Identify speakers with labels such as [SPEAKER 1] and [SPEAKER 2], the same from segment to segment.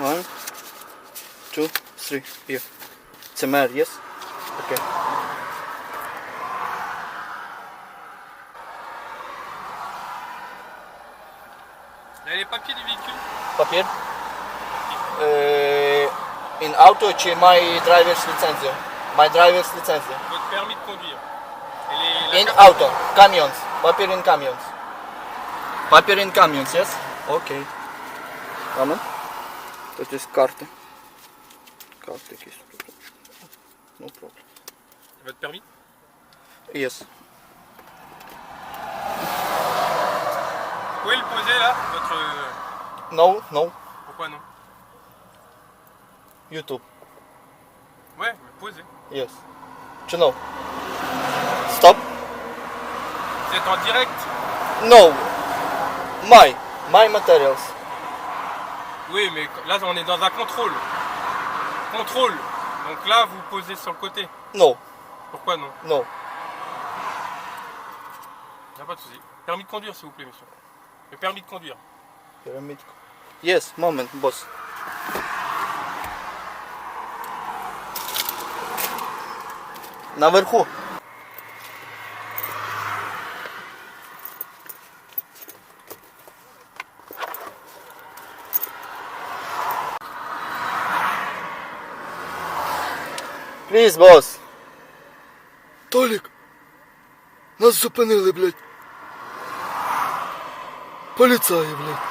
[SPEAKER 1] One, two, three. Here. It's a mare, yes? Okay.
[SPEAKER 2] Là, les papiers du véhicule.
[SPEAKER 1] Papier? Uh, in auto чи my driver's license? My driver's license.
[SPEAKER 2] Votre permis de conduire. Et les,
[SPEAKER 1] In auto. Camions. Papier in camions. Papier in camions, yes? Okay. Moment. Тут є карти. Карти якісь тут. No problem.
[SPEAKER 2] Votre permis
[SPEAKER 1] Yes.
[SPEAKER 2] Vous pouvez le poser là Votre.
[SPEAKER 1] No, no.
[SPEAKER 2] Pourquoi non
[SPEAKER 1] YouTube.
[SPEAKER 2] Ouais, vous le posez.
[SPEAKER 1] Yes. Чи no? Stop.
[SPEAKER 2] Vous êtes en direct
[SPEAKER 1] No. My. My materials.
[SPEAKER 2] Oui, mais là on est dans un contrôle. Contrôle. Donc là vous posez sur le côté.
[SPEAKER 1] No.
[SPEAKER 2] Pourquoi non
[SPEAKER 1] No.
[SPEAKER 2] Y a pas de souci. Permis de conduire s'il vous plaît, monsieur. Le permis de conduire.
[SPEAKER 1] Pyramid. Yes, moment, boss. Наверху. Please, boss.
[SPEAKER 3] Толік! Нас зупинили, блядь. Поліцаї, блядь.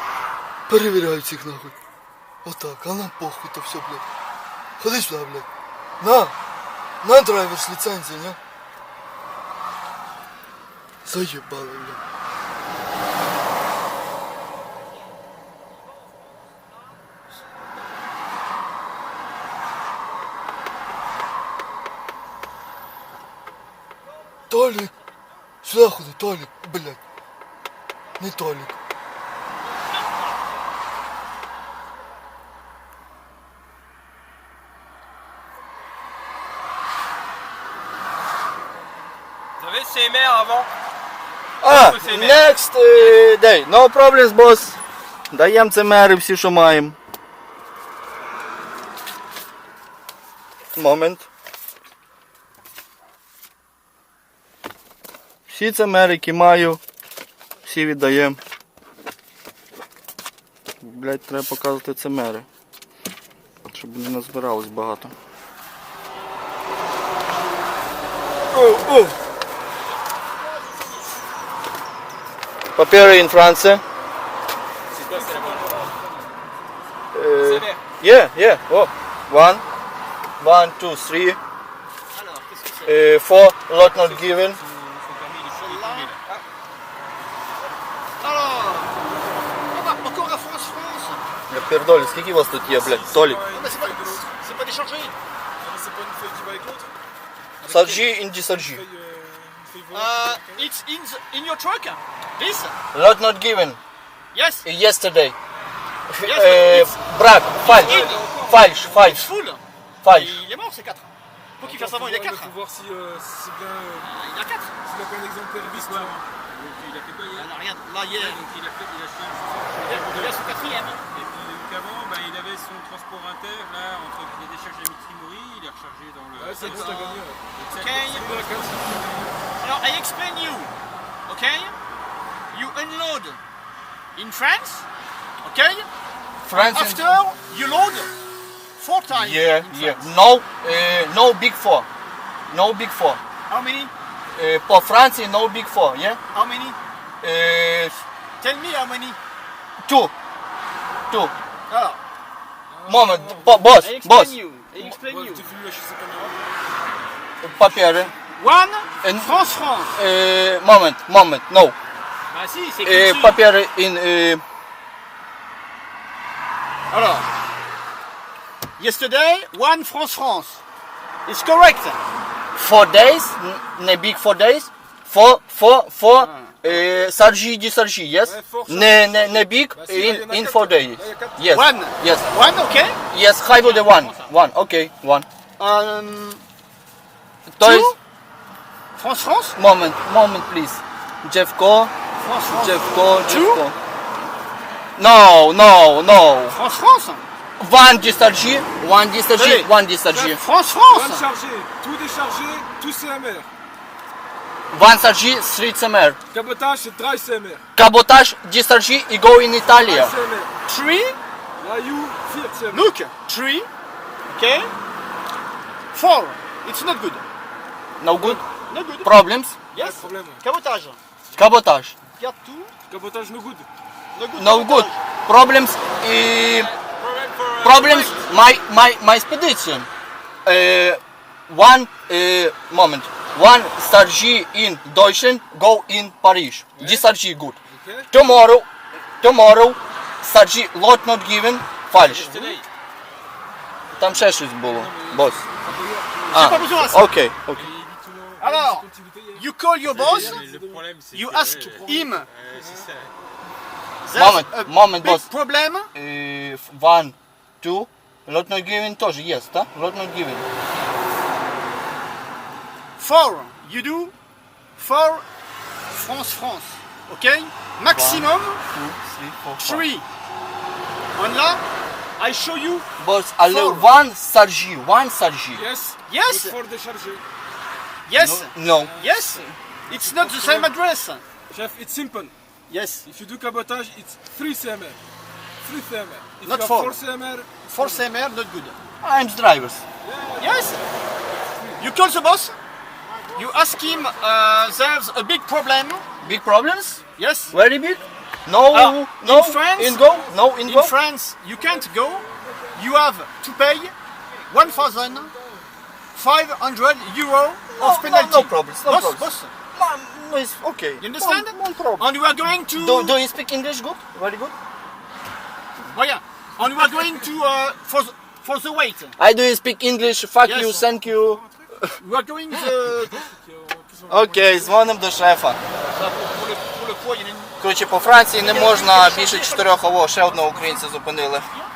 [SPEAKER 3] Перевіряють всіх нахуй. Отак, а нам похуй то все, блядь. Ходи сюди, блядь. На! На драйверс ліцензію, не? Заєбали, блядь. Толік! Сюди ходи, Толік, блядь. Не Толік.
[SPEAKER 2] Vous avez CMR avant
[SPEAKER 1] А,
[SPEAKER 2] Ось і ми.
[SPEAKER 1] next е, day. No problems, boss. Даємо це мери всі, що маємо. Момент. Всі це мери, які маю, всі віддаємо. Блять, треба показувати це мери. Щоб не назбиралось багато. О, о. Papier in France. Uh, yeah, yeah. Oh, one, one, two, three, uh, four. Lot not given. Я пердолі, скільки у вас тут є, блядь? Толік.
[SPEAKER 4] Non, mais c'est pas, c'est pas déchargé.
[SPEAKER 5] C'est pas une feuille qui va avec l'autre
[SPEAKER 1] Саджі, інді саджі.
[SPEAKER 5] Feuille, euh, une feuille
[SPEAKER 4] Uh,
[SPEAKER 5] volante.
[SPEAKER 4] it's in the, in your truck. This?
[SPEAKER 1] Lot not given.
[SPEAKER 4] Yes.
[SPEAKER 1] Yesterday.
[SPEAKER 4] Yes,
[SPEAKER 1] Uh,
[SPEAKER 4] it's
[SPEAKER 1] брак, фальш. Фальш,
[SPEAKER 4] it's
[SPEAKER 1] фальш,
[SPEAKER 4] full.
[SPEAKER 1] фальш.
[SPEAKER 4] Il est mort, c'est 4. Faut qu'il fasse
[SPEAKER 5] Faut
[SPEAKER 4] avant, il y a
[SPEAKER 5] voir-
[SPEAKER 4] 4.
[SPEAKER 5] faut voir si, euh, si c'est bien. euh,
[SPEAKER 4] Il y a 4.
[SPEAKER 5] S'il a pas un exemplaire bis, tu vois.
[SPEAKER 2] Donc, il a fait quoi hier
[SPEAKER 4] Alors, regarde, là, il y a,
[SPEAKER 2] Donc, il a fait, il a acheté un
[SPEAKER 4] il y a son quatrième.
[SPEAKER 2] Ben, il avait son transport inter, entre qu'il a déchargé à Mitrimori, il est rechargé dans le...
[SPEAKER 5] Ouais,
[SPEAKER 4] I explain you, okay? You unload in France, okay?
[SPEAKER 1] France
[SPEAKER 4] After, you load four times
[SPEAKER 1] Yeah, yeah. No, uh, no big four. No big four.
[SPEAKER 4] How many?
[SPEAKER 1] Uh, for France, eh, no big four, yeah?
[SPEAKER 4] How many?
[SPEAKER 1] Uh,
[SPEAKER 4] Tell me how many.
[SPEAKER 1] Two. Two.
[SPEAKER 4] Oh. A.
[SPEAKER 1] Moment, bo, boss,
[SPEAKER 4] I explain
[SPEAKER 1] boss.
[SPEAKER 4] you. I
[SPEAKER 1] uh,
[SPEAKER 4] One,
[SPEAKER 1] In-
[SPEAKER 4] France, France.
[SPEAKER 1] Y, moment, moment, no.
[SPEAKER 4] Bah si, c'est
[SPEAKER 1] uh, Y, in... Y,
[SPEAKER 4] Alors, yesterday, one France, France. It's correct.
[SPEAKER 1] four days, n- ne big four days, four, four, four, ah. Uh, Sarji yes? Ne, ne, ne big in, in four days. Yes.
[SPEAKER 4] One?
[SPEAKER 1] Yes.
[SPEAKER 4] One, okay?
[SPEAKER 1] Yes, Haibo the one. One, okay, one.
[SPEAKER 4] Um, Two? France, France?
[SPEAKER 1] Moment, moment, please. Jeff
[SPEAKER 4] Go. France,
[SPEAKER 1] Jeff
[SPEAKER 4] Go.
[SPEAKER 1] Jeff Go. No, no, no.
[SPEAKER 4] France, France?
[SPEAKER 1] One dischargé, one
[SPEAKER 4] dischargé,
[SPEAKER 1] one dischargé.
[SPEAKER 4] France, France.
[SPEAKER 5] One chargé, tout déchargé, tout CMR.
[SPEAKER 1] One discharge, three CMR.
[SPEAKER 5] Cabotage, c'est dry CMR.
[SPEAKER 1] Cabotage, discharge і go in Italia.
[SPEAKER 4] Three.
[SPEAKER 5] Là, you, Fiat CMR.
[SPEAKER 4] Look. Three. Okay. Four. It's not good.
[SPEAKER 1] No good.
[SPEAKER 4] No good.
[SPEAKER 1] Problems.
[SPEAKER 4] Yes.
[SPEAKER 5] de problème.
[SPEAKER 4] Cabotage.
[SPEAKER 1] Cabotage.
[SPEAKER 4] Get two.
[SPEAKER 5] Cabotage, no good.
[SPEAKER 4] No good.
[SPEAKER 1] No good. Problems і problems my my my expedition. Uh, one uh, moment. One discharge in Deutschland, go in Paris. Discharge good.
[SPEAKER 5] Okay.
[SPEAKER 1] Tomorrow, tomorrow, discharge lot not given. Фальш. Там ще щось було, бос.
[SPEAKER 4] J'ai pas besoin de ça.
[SPEAKER 1] окей, окей.
[SPEAKER 4] Alors, you call your boss.
[SPEAKER 2] Le problème, c'est
[SPEAKER 4] You
[SPEAKER 2] que,
[SPEAKER 4] ask
[SPEAKER 2] euh,
[SPEAKER 4] him.
[SPEAKER 2] euh, c'est ça.
[SPEAKER 4] There's
[SPEAKER 1] Moment,
[SPEAKER 4] a
[SPEAKER 1] moment,
[SPEAKER 4] big
[SPEAKER 1] boss.
[SPEAKER 4] problem.
[SPEAKER 1] Е, One, two, lot not given теж є, так? Lot not given.
[SPEAKER 4] four, you do four France France. Okay? Maximum
[SPEAKER 1] three.
[SPEAKER 4] And now I show you
[SPEAKER 1] Boss, uh,
[SPEAKER 4] four.
[SPEAKER 1] one sarji, one sarji.
[SPEAKER 5] Yes.
[SPEAKER 4] Yes.
[SPEAKER 5] For the charger.
[SPEAKER 4] Yes.
[SPEAKER 1] No. no.
[SPEAKER 4] Yes. It's not the same address.
[SPEAKER 5] Chef, it's simple.
[SPEAKER 4] Yes.
[SPEAKER 5] If you do cabotage, it's 3 cm. 3 cm. If
[SPEAKER 4] not
[SPEAKER 5] you 4. 4 cm.
[SPEAKER 4] 4 cm, not good.
[SPEAKER 1] I'm drivers.
[SPEAKER 4] Yes. You call the boss? You ask him. Uh, there's a big problem.
[SPEAKER 1] Big problems?
[SPEAKER 4] Yes.
[SPEAKER 1] Very big? No,
[SPEAKER 4] Ah,
[SPEAKER 1] no,
[SPEAKER 4] in France?
[SPEAKER 1] in go? No, in,
[SPEAKER 4] In
[SPEAKER 1] go?
[SPEAKER 4] France, you can't go. You have to pay 1,500 euro
[SPEAKER 1] No,
[SPEAKER 4] of penalty.
[SPEAKER 1] no no problems, no
[SPEAKER 4] boss,
[SPEAKER 1] problems.
[SPEAKER 4] boss.
[SPEAKER 1] Mom, no, it's okay.
[SPEAKER 4] You understand?
[SPEAKER 1] No, no problem.
[SPEAKER 4] And we are going to.
[SPEAKER 1] Do, do you speak English good? Very good.
[SPEAKER 4] Oh, yeah. And we are going to uh, for the, for the weight.
[SPEAKER 1] I do speak English, fuck
[SPEAKER 4] Yes.
[SPEAKER 1] you, thank you.
[SPEAKER 4] We are going the.
[SPEAKER 1] Окей, дзвонимо до шефа. Коротше, по Франції не можна більше чотирьох ово, ще одного українця зупинили.
[SPEAKER 5] ah.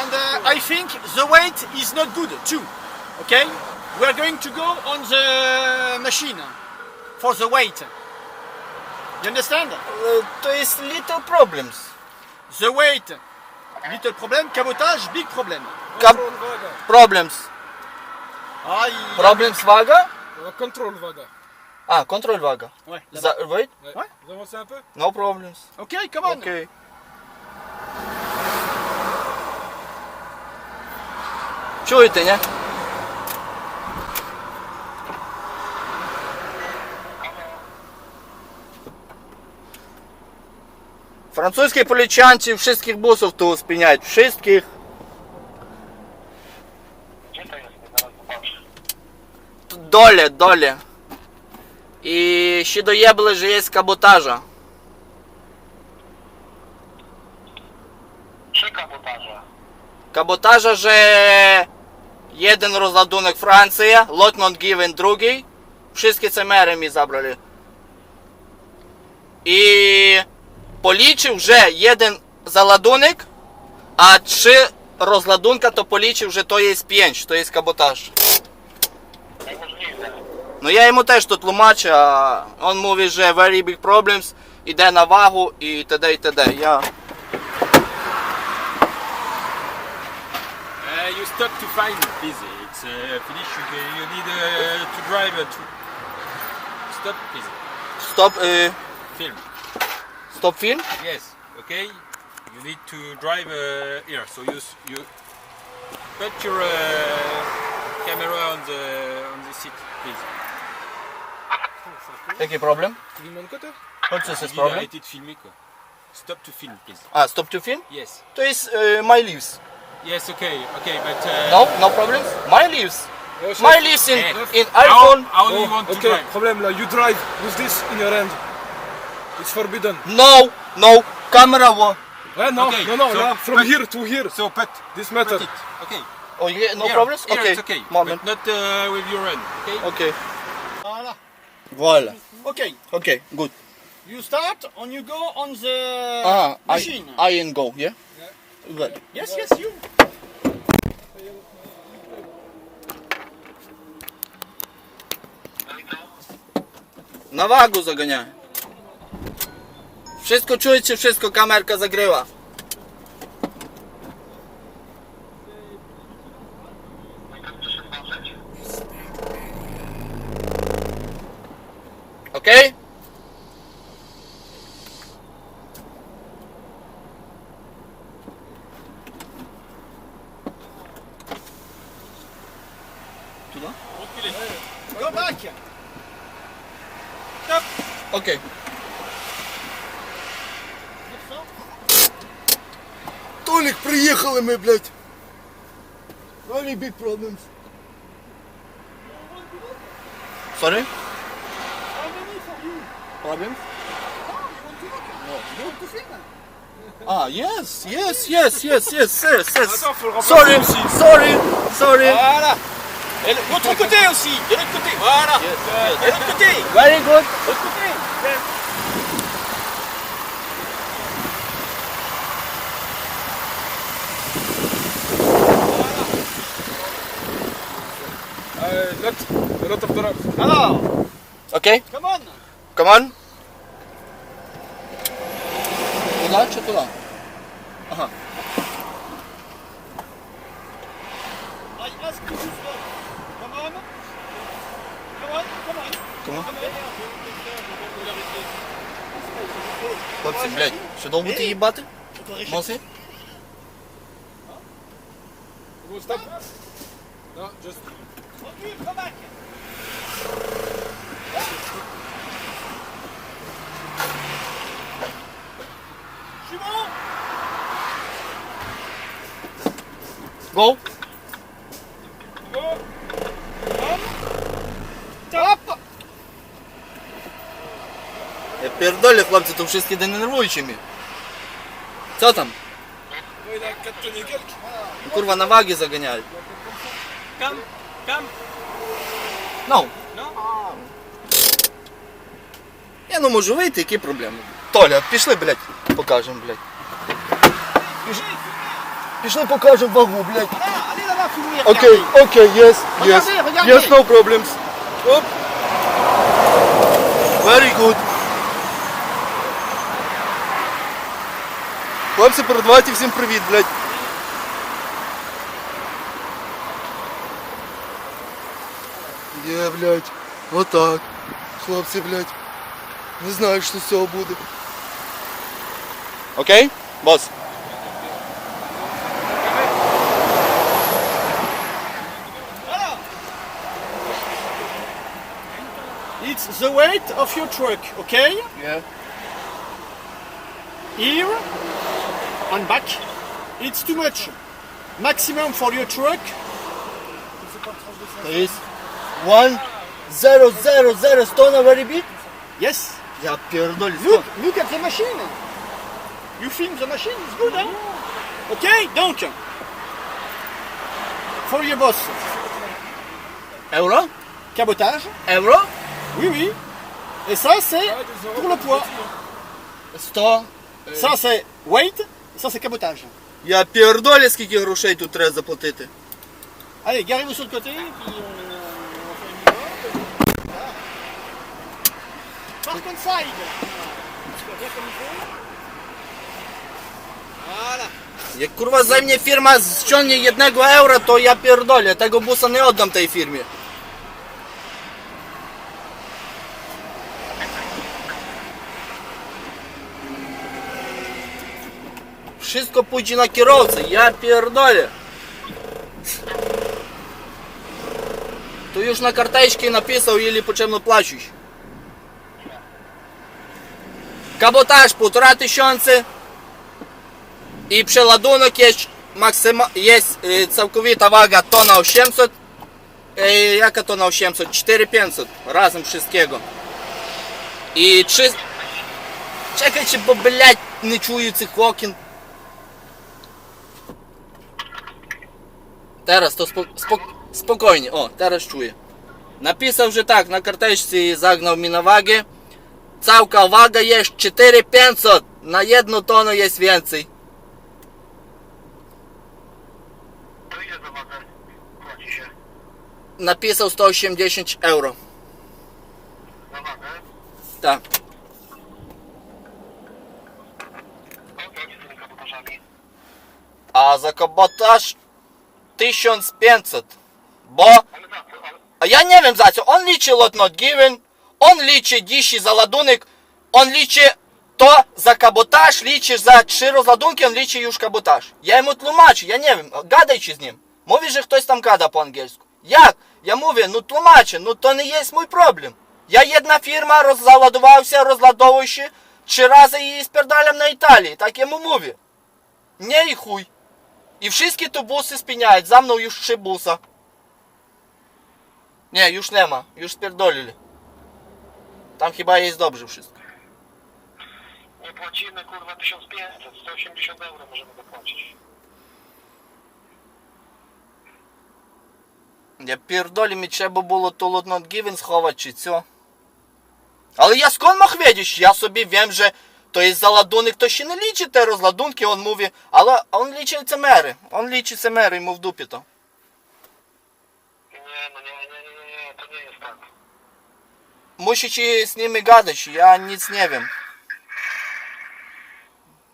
[SPEAKER 4] And uh, I think the weight is not good too. Okay? We are going to go on the machine for the weight. You understand?
[SPEAKER 1] Е, То є little problems.
[SPEAKER 4] The weight, little problem. Cabotage, big problem.
[SPEAKER 1] Кап...
[SPEAKER 5] Control vaga.
[SPEAKER 1] Problems.
[SPEAKER 4] Ah, il-
[SPEAKER 1] Problems вага?
[SPEAKER 5] Euh, Control vaga.
[SPEAKER 1] А, контроль вага.
[SPEAKER 4] Ouais, là-bas.
[SPEAKER 1] За... Wait?
[SPEAKER 5] Ouais.
[SPEAKER 4] Ouais.
[SPEAKER 5] Vous avancez un peu
[SPEAKER 1] No problems.
[SPEAKER 4] Ok, come on.
[SPEAKER 1] Окей. Чуєте, ні? Французьких полічанців wszystkich бусів tu спиняють. Wszystkich. Тут Доле, доле. І ще доєбли, що є каботажа.
[SPEAKER 6] Czy kabotaża?
[SPEAKER 1] Каботажа же jeden rozładunek Francja, lot not given. Wszystkie CMR mi zabrali. I policzył, że jeden załadunek, a trzy rozładunka to policzył, że to jest pięć, to jest kabotaż.
[SPEAKER 6] Niemożliwe.
[SPEAKER 1] No ja йому теж тут тлумачу, а він mówi, że very big problems, іде на вагу і т.д. і т.д. Я...
[SPEAKER 2] Uh, you stop to find please. It's uh, finished. You, you need uh, to drive uh, to. Stop please.
[SPEAKER 1] Стоп, е,
[SPEAKER 2] Film.
[SPEAKER 1] stop film?
[SPEAKER 2] Yes, okay. You need to drive uh, here, so you, you put your uh, camera on the, on the seat, please. Jaki
[SPEAKER 1] problem?
[SPEAKER 2] Po co jest problem? Stop to film, please.
[SPEAKER 1] Ah, stop to film?
[SPEAKER 2] Yes.
[SPEAKER 1] To uh, my leaves.
[SPEAKER 2] Yes, okay, okay, but... Uh,
[SPEAKER 1] No, no problem. My leaves.
[SPEAKER 5] Oh,
[SPEAKER 1] my leaves in,
[SPEAKER 2] eh,
[SPEAKER 1] in iPhone.
[SPEAKER 5] Oh,
[SPEAKER 2] want
[SPEAKER 5] okay,
[SPEAKER 2] drive.
[SPEAKER 5] problem. Like, you drive with this in your hand. It's forbidden.
[SPEAKER 1] No, no. Camera wo.
[SPEAKER 5] Ouais, non,
[SPEAKER 2] Okay,
[SPEAKER 5] non, non,
[SPEAKER 2] so-
[SPEAKER 5] là, from
[SPEAKER 2] but-
[SPEAKER 5] here to here.
[SPEAKER 2] So put
[SPEAKER 5] This method.
[SPEAKER 2] put it. Okay.
[SPEAKER 1] Oh, yeah, no
[SPEAKER 2] Here,
[SPEAKER 1] problems?
[SPEAKER 2] Here
[SPEAKER 1] okay.
[SPEAKER 2] it's okay.
[SPEAKER 1] Moment.
[SPEAKER 2] But not uh, with your hand. Okay.
[SPEAKER 1] Okay.
[SPEAKER 4] Voilà.
[SPEAKER 1] Voilà.
[SPEAKER 4] Okay.
[SPEAKER 1] Okay, good.
[SPEAKER 4] You start and you go on the
[SPEAKER 1] Ah, I,
[SPEAKER 4] machine.
[SPEAKER 1] I and go, yeah? Good.
[SPEAKER 4] Yes, yes, you.
[SPEAKER 1] На вагу загоняй. Wszystko czuć czy wszystko kamerka zagryła? Ok?
[SPEAKER 4] Go back!
[SPEAKER 1] Okay.
[SPEAKER 3] Толік, приїхали ми, блядь. Very big problems.
[SPEAKER 1] Sorry? Problem? Ah, yes, yes, yes, yes, yes, yes, yes.
[SPEAKER 2] Attends, faut le remplacer
[SPEAKER 1] Sorry,
[SPEAKER 2] aussi.
[SPEAKER 1] sorry, sorry.
[SPEAKER 4] Voilà. Et de l'autre côté aussi. De l'autre côté. Voilà.
[SPEAKER 1] Yes,
[SPEAKER 4] De l'autre côté.
[SPEAKER 1] Very good.
[SPEAKER 4] De l'autre côté.
[SPEAKER 5] lot, a lot of drop.
[SPEAKER 4] Alors,
[SPEAKER 1] Окей,
[SPEAKER 4] come on.
[SPEAKER 1] come on. Туда чи туда? Ага.
[SPEAKER 4] I ask you to stop. Come on. Come on. Come on.
[SPEAKER 1] Come on. Хлопці, блядь, що довго ти їбати? Моси?
[SPEAKER 5] Go stop. No, just
[SPEAKER 4] Okay, come back. Suivant.
[SPEAKER 1] Go.
[SPEAKER 4] Top.
[SPEAKER 1] Я пердолі, хлопці, то всі не нервуючі мі. Що там?
[SPEAKER 5] oh, il a 4 tonnes et quelques.
[SPEAKER 1] Курва, на ваги заганяють.
[SPEAKER 2] Come, come.
[SPEAKER 1] Ну.
[SPEAKER 2] No?
[SPEAKER 1] Я не можу вийти, які проблеми? Толя, пішли, блядь, покажемо, блядь.
[SPEAKER 3] Пішли покажемо вагу, блядь.
[SPEAKER 4] Voilà, allez là-bas, filmer.
[SPEAKER 3] Окей, окей, yes, yes.
[SPEAKER 4] Regardez, regardez.
[SPEAKER 3] Yes, no problems. Оп. Very good. Хлопці, передавайте всім привіт, блядь. блядь. Отак. Хлопці, блядь. Не знаю, що з цього буде.
[SPEAKER 1] Окей? Бос.
[SPEAKER 4] It's the weight of your truck, okay?
[SPEAKER 1] Yeah.
[SPEAKER 4] Here and back. It's too much. Maximum for your truck.
[SPEAKER 1] There is one zero zero zero stone very big.
[SPEAKER 4] Yes.
[SPEAKER 1] Я пердоль.
[SPEAKER 4] Look, look at the machine. You film the machine, it's good, hein? Okay, donc, for your boss,
[SPEAKER 1] Euro?
[SPEAKER 4] cabotage.
[SPEAKER 1] Euro?
[SPEAKER 4] Oui, oui. Et ça, c'est pour le poids.
[SPEAKER 1] 100.
[SPEAKER 4] Ça, c'est weight. Et ça, c'est cabotage.
[SPEAKER 1] Я пердолі, скільки грошей тут треба заплатити.
[SPEAKER 4] Allez, garez-vous sur le côté, puis Il faut. Voilà.
[SPEAKER 1] Jak kurwa ze mnie firma ściągnie jednego euro, to ja pierdolę. Tego busa nie oddam tej firmie. Wszystko pójdzie na kierowcę, ja pierdolę. Tu już na karteczce napisał, ile potrzebno płacić. Kabotaż półtora tysiące. І jest, maksyma, jest y, całkowita waga tona 800. Y, jaka tona 800? 4500 razem wszystkiego. I 3... Czekajcie, bo blять nie czuję tych okien. Teraz to spo, spok, spokojnie, o, teraz czuję. Napisał, że tak, na karteczce zagnał mi na wagę. Całka waga jest 4500. Na jedną tonę jest więcej.
[SPEAKER 6] To ile za wagę płaci się?
[SPEAKER 1] Napisał 180 euro.
[SPEAKER 6] Za wagę?
[SPEAKER 1] Tak. Kto płaci za tymi kabotażami? A za kabotaż 1500. Bo...
[SPEAKER 6] Ale za co? Ale...
[SPEAKER 1] A ja nie wiem za co. On liczy lot not given on liczy dzisiaj za ładunek, on liczy to za kabotaż, liczysz za trzy rozładunki, on liczy już kabotaż. Ja йому tłumaczę, ja nie wiem, gadajcie z nim. Mówi, że ktoś tam gada po angielsku. Jak? Ja mówię, no tłumaczę, no to nie jest mój problem. Ja jedna firma, roz, załadowałся, rozładował się trzy razy i spierdalam na Italię. Tak jemu mówię. Nie i chuj. I wszystkie tu busy spinaють, za mną już trzy busa. Nie, Tam chyba jest dobrze wszystko.
[SPEAKER 6] Nie płacimy kurwa 1500, 180 euro możemy zapłacić.
[SPEAKER 1] Я pierdolę mi trzeba było to lot not given schować czy co? Ale ja skąd mach wiedzieć? Ja sobie wiem, że to jest załadunek, to się nie liczy te rozładunki, on mówi, ale on liczy cemery. On liczy cemery i mu w dupie to.
[SPEAKER 6] Nie, no nie, nie, nie, nie, nie, to nie jest tak.
[SPEAKER 1] Musicie z nimi gadać, ja nic nie wiem.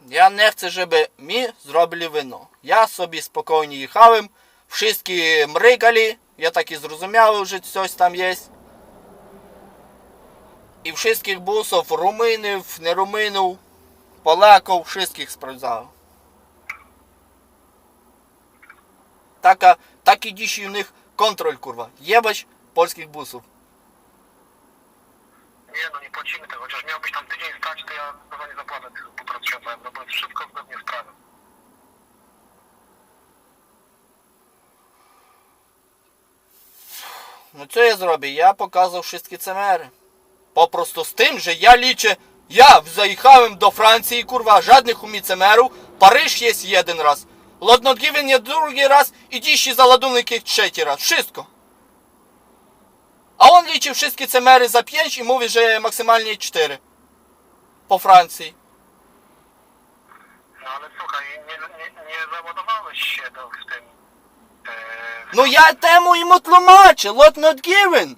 [SPEAKER 1] Ja nie chcę, żeby mi zrobili wino. Ja sobie spokojnie jechałem, wszyscy mrygali, ja taki zrozumiałem, że coś tam jest. I wszystkich busów, Rumunów, nie Rumunów, Polaków, wszystkich sprawdzałem. Taka, taki dzisiaj u nich kontrol, kurwa. Jebać polskich busów.
[SPEAKER 6] Nie, no nie płacimy tego, chociaż miałbyś tam tydzień stać, to ja chyba nie zapłacę tych półtora tysiąca euro, bo jest wszystko zgodnie z prawem.
[SPEAKER 1] No co ja zrobię? Ja pokazał wszystkie cemery. Po prostu z tym, że ja liczę, ja zajechałem do Francji, kurwa, żadnych u mnie cemerów. Paryż jest jeden raz. Not given jest drugi raz i dzisiaj załadunek jest trzeci raz. Wszystko. On liczy wszystkie cemery za 5 i mówi, że maksymalnie 4. Po Francji.
[SPEAKER 6] No ale słuchaj, nie, nie, nie załadowałeś się do, w tym... E,
[SPEAKER 1] Ну я тему йому тлумачу, lot not given.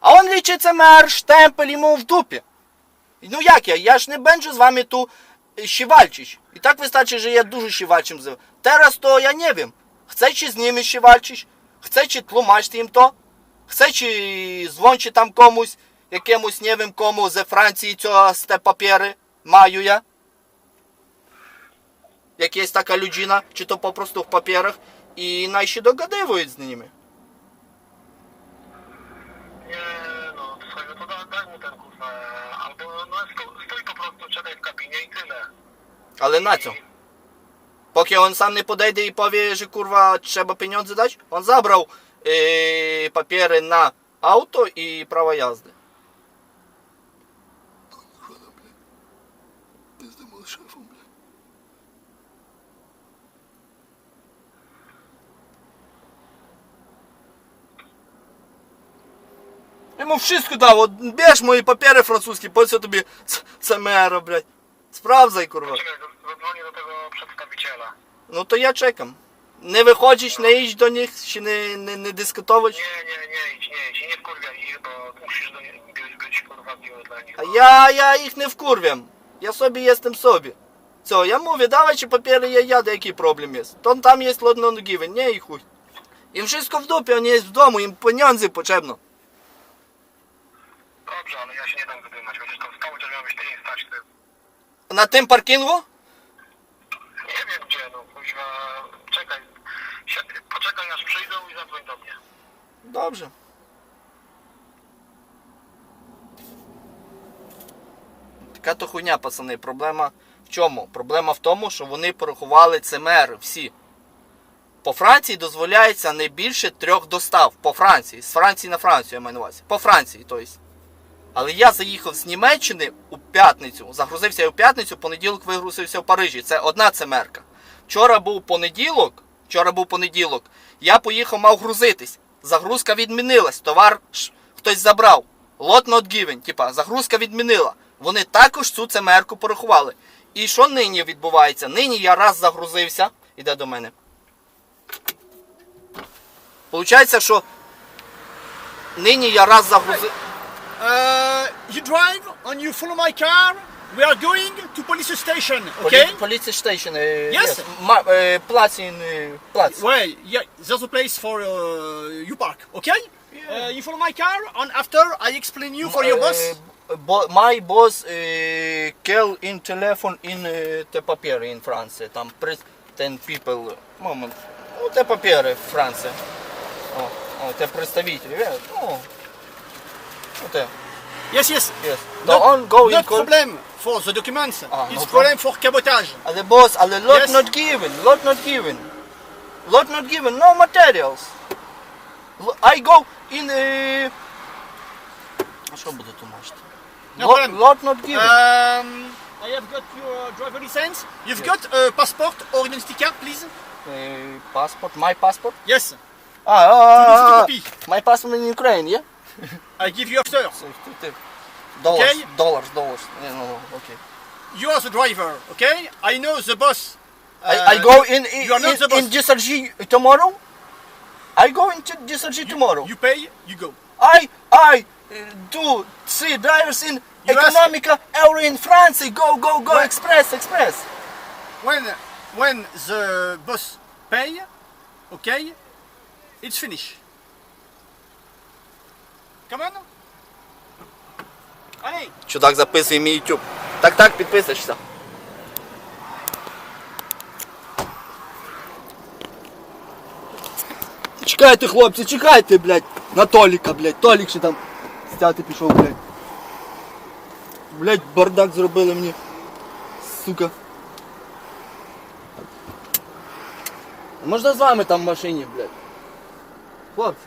[SPEAKER 1] А он liczy CMR, штемпель йому в дупі. Ну як я? Я ж не бенджу з вами tu się walczyć. I tak wystarczy, że ja dużo się walczę z Teraz to ja nie wiem. Chcecie z nimi się walczyć? Chcecie tłumaczyć im to? Chcecie dzwoncie tam komuś, jakiemuś nie wiem komu ze Francji, co z te papiery mają ja? Jak jest taka ludzina, czy to po prostu w papierach i naj się dogadywają z nimi.
[SPEAKER 6] Nie no, to daj mu ten kurwa, albo no stój, po prostu, czekaj w kabinie i tyle.
[SPEAKER 1] Ale na co? Póki on sam nie podejdzie i powie, że kurwa trzeba pieniądze dać, on zabrał
[SPEAKER 3] cholera, блядь. Пиздимо з шефом, блядь.
[SPEAKER 1] Йому dało, bierz moje papiery francuskie, po co tobie c- CMR, blядь. Sprawdzaj kurwa.
[SPEAKER 6] Zadzwonię do tego przedstawiciela.
[SPEAKER 1] No to ja czekam. Nie wychodzić, nie iść do nich, się nie, nie, nie dyskutować.
[SPEAKER 6] Nie, nie, nie idź, nie idź, nie wkurwiaj ich, bo musisz do nich być, być kurwa miły dla nich.
[SPEAKER 1] A ja, ja ich nie wkurwiam. Ja sobie jestem sobie. Co, ja mówię, dawajcie papiery, ja jadę, jaki problem jest. To tam jest lot non given, nie i chuj. Im wszystko w dupie, oni jest w domu, im pieniądze potrzebne.
[SPEAKER 6] Dobrze, ale ja się nie dam wydymać, będziesz tam stał, chociaż miałbyś tydzień stać, ty.
[SPEAKER 1] Na tym parkingu?
[SPEAKER 6] Nie wiem gdzie, no kuźwa, czekaj, poczekaj aż przyjdą i zadzwoń do mnie.
[SPEAKER 1] Dobrze. Така то хуйня, пацани. Проблема в чому? Проблема в тому, що вони порахували ЦМР всі. По Франції дозволяється не більше трьох достав. По Франції. З Франції на Францію я маю на увазі. По Франції, тобто. Але я заїхав з Німеччини у п'ятницю. Загрузився я у п'ятницю, понеділок вигрузився в Парижі. Це одна цемерка. Вчора був понеділок. Вчора був понеділок. Я поїхав, мав грузитись. Загрузка відмінилась. Товар хтось забрав. Lot not given. Типа, загрузка відмінила. Вони також цю цемерку порахували. І що нині відбувається? Нині я раз загрузився. Іде до мене. Получається, що нині я раз загрузив.
[SPEAKER 4] Uh, you drive and you follow my car. we are going to police station, okay?
[SPEAKER 1] Police station. Uh,
[SPEAKER 4] Yes.
[SPEAKER 1] Ma, uh, Platz in uh, Platz.
[SPEAKER 4] Well, yeah, there's a place for uh, you park, okay? Uh, you follow my car, and after I explain you for your boss.
[SPEAKER 1] Uh, bo- my boss uh, kill in telephone in uh, те папери in France. Там при- ten people. Moment. Ну, те папери в Франції. О, о, те представителі. е, Ну, ну, те.
[SPEAKER 4] Yes, yes.
[SPEAKER 1] Yes.
[SPEAKER 4] No,
[SPEAKER 1] The ongoing
[SPEAKER 4] not
[SPEAKER 1] call-
[SPEAKER 4] problem for the documents.
[SPEAKER 1] Ah,
[SPEAKER 4] it's
[SPEAKER 1] no
[SPEAKER 4] problem for cabotage.
[SPEAKER 1] Але boss, але lot
[SPEAKER 4] Yes.
[SPEAKER 1] not given, lot not given. Lot not given, no materials. L- I go in... Uh... А що буде тлумачити?
[SPEAKER 4] No
[SPEAKER 1] Lot,
[SPEAKER 4] problem.
[SPEAKER 1] lot not given.
[SPEAKER 4] Um, I have got your driver license. You've got a passport or identity card, please.
[SPEAKER 1] Uh, passport, my passport?
[SPEAKER 4] Yes.
[SPEAKER 1] А, а, а, а,
[SPEAKER 4] Photocopy.
[SPEAKER 1] my passport in Ukraine, yeah?
[SPEAKER 4] I give you after.
[SPEAKER 1] Dollars,
[SPEAKER 4] okay?
[SPEAKER 1] dollars, dollars. No, no, okay.
[SPEAKER 4] You are the driver, okay? I know the
[SPEAKER 1] bus.
[SPEAKER 4] Uh,
[SPEAKER 1] I, I, uh, go in in,
[SPEAKER 4] you are not
[SPEAKER 1] in,
[SPEAKER 4] the bus.
[SPEAKER 1] in DSRG tomorrow. I go into DSRG you, tomorrow.
[SPEAKER 4] You pay, you go.
[SPEAKER 1] I I uh, do see drivers in
[SPEAKER 4] you
[SPEAKER 1] Economica or in France. Go go go!
[SPEAKER 4] When,
[SPEAKER 1] express express.
[SPEAKER 4] When when the bus pay, okay, it's finished. Come on.
[SPEAKER 1] Чудак записує мій YouTube. Так так підписуєшся. Чекайте, хлопці, чекайте, блядь. На Толіка, блядь. Толік ще там стяти пішов, блядь. Блядь, бардак зробили мені. Сука. Можна з вами там в машині, блядь? Хлопці.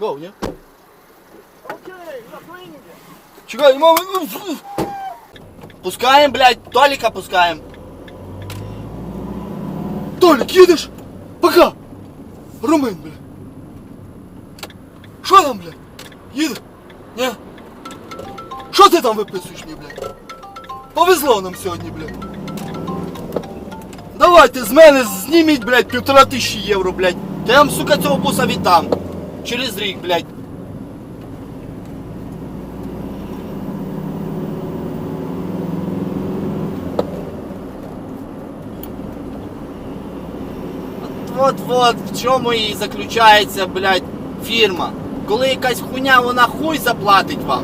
[SPEAKER 1] Гоу, ні? Чекай, мама. Пускаем, блядь, Толика пускаем.
[SPEAKER 3] Толік, їдеш? Пока! Румен, бля. Що там, бля? Їде? Ні? Що ти там виписуєш мені, бля? Повезло нам сьогодні, бля.
[SPEAKER 1] Давайте з мене зніміть, блядь, півтора тисячі євро, блядь. Та я вам, сука, цього буса віддам. Через рік, блядь. От-от, в чому і заключається, блядь, фірма. Коли якась хуйня, вона хуй заплатить вам.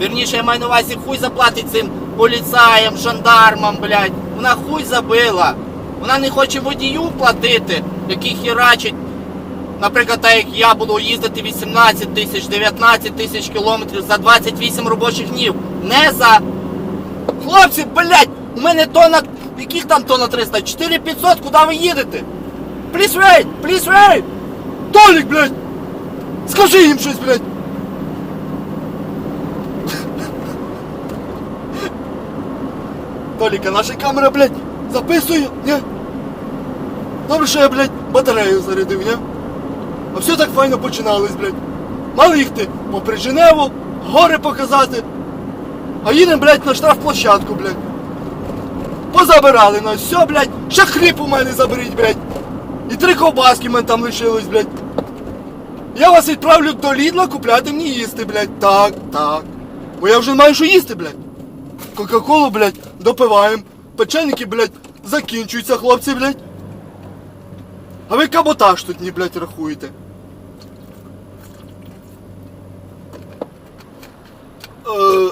[SPEAKER 1] Вірніше, я маю на увазі хуй заплатить цим поліцаям, жандармам, блядь. Вона хуй забила. Вона не хоче водію платити, який херачить. Наприклад, так як я буду їздити 18 тисяч, 19 тисяч кілометрів за 28 робочих днів. Не за. Хлопці, блядь, у мене тонна. Яких там тонна 300? 4500, куди ви їдете? Please wait, please wait!
[SPEAKER 3] Толік, блядь! Скажи їм щось, блядь! Толіка, наша камера, блядь, записує, ні? Добре, що я, блядь, батарею зарядив, ні? А все так файно починалось, блядь. Мали їхати попри Женеву, гори показати. А їдемо, блядь, на штрафплощадку, блядь. Позабирали нас, все, блядь, ще хліб у мене заберіть, блядь. І три ковбаски в мене там лишилось, блядь. Я вас відправлю до Лідла купляти мені їсти, блядь. Так, так. Бо я вже маю що їсти, блядь. Кока-колу, блядь, допиваємо. Печеники, блядь, закінчуються, хлопці, блядь. А ви каботаж тут не, блядь, рахуєте. Е,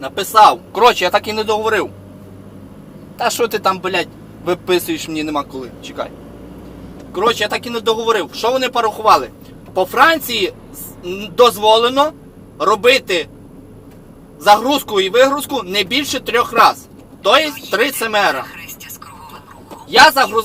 [SPEAKER 1] Написав. Коротше, я так і не договорив. Та що ти там, блядь, виписуєш мені нема коли. Чекай. Коротше, я так і не договорив. Що вони порахували? По Франції дозволено робити загрузку і вигрузку не більше трьох разів. Тобто три семера. Я загруз...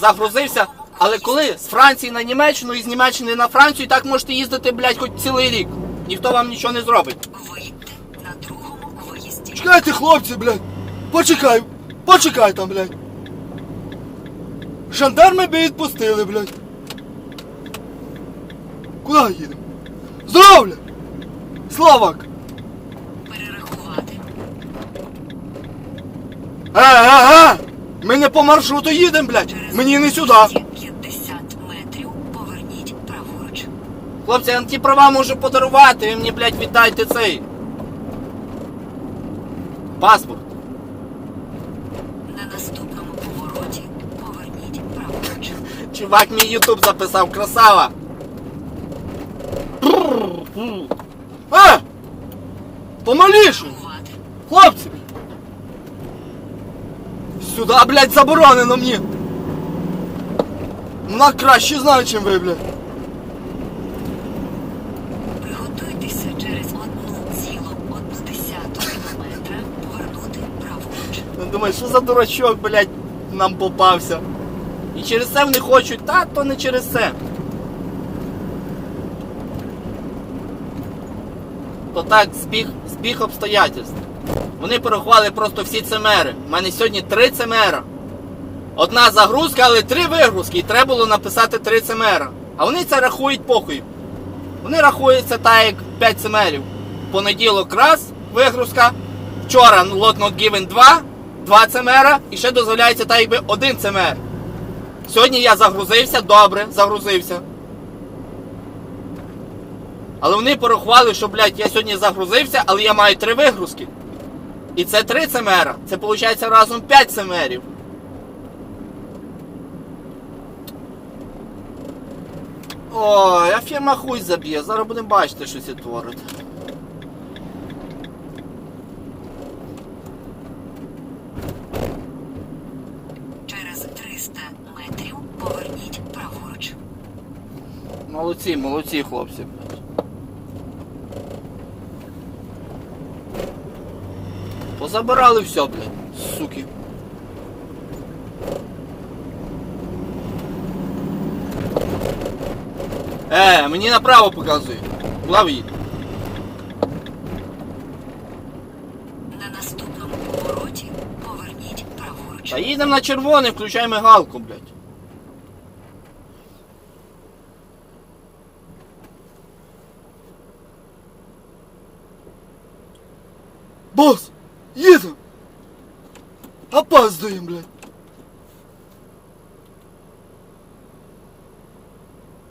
[SPEAKER 1] загрузився, але коли з Франції на Німеччину і з Німеччини на Францію, так можете їздити, блядь, хоч цілий рік. Ніхто вам нічого не зробить.
[SPEAKER 7] Виїдьте на другому виїзді.
[SPEAKER 3] чекайте, хлопці, блядь. Почекай, почекай там, блядь. Жандарми би відпустили, блядь. Куди їдемо? Здоровля! Словак!
[SPEAKER 7] Перерахувати.
[SPEAKER 3] Е, е, е! Ми не по маршруту їдемо, блядь. Мені не сюди.
[SPEAKER 7] 50 метрів поверніть праворуч.
[SPEAKER 1] Хлопці, я ті права можу подарувати, ви мені, блядь, віддайте цей. Паспорт.
[SPEAKER 7] На наступному повороті поверніть праворуч.
[SPEAKER 1] Чувак мій ютуб записав, красава.
[SPEAKER 3] А! Помаліше! Хлопці! Сюди, блядь, заборонено мені! Вона краще знає, чим ви, блядь.
[SPEAKER 7] Приготуйтеся через 1,1 кілометра повернути праворуч.
[SPEAKER 1] Я Думаю, що за дурачок, блядь, нам попався. І через це вони хочуть, та то не через це. То так, збіг, збіг обстоятельств. Вони порахували просто всі цемери. У мене сьогодні три цемера. Одна загрузка, але три вигрузки. І треба було написати три цемера. А вони це рахують похуй. Вони рахуються так, як 5 цемерів. Понеділок раз вигрузка. Вчора lot not given 2, 2 цемера. І ще дозволяється так, якби один цемер. Сьогодні я загрузився, добре, загрузився. Але вони порахували, що, блядь, я сьогодні загрузився, але я маю три вигрузки. І це три цемера. Це виходить разом 5 цемерів. Ой, а фірма хуй заб'є. Зараз будемо бачити, що це творить.
[SPEAKER 7] Через 300 метрів поверніть праворуч.
[SPEAKER 1] Молодці, молодці, хлопці. Позабирали все, блядь, суки. Е, мені направо показує. Лови.
[SPEAKER 7] На наступному повороті поверніть праворуч.
[SPEAKER 1] Та їдемо на червоний, включай мигалку, блядь.
[SPEAKER 3] Boss!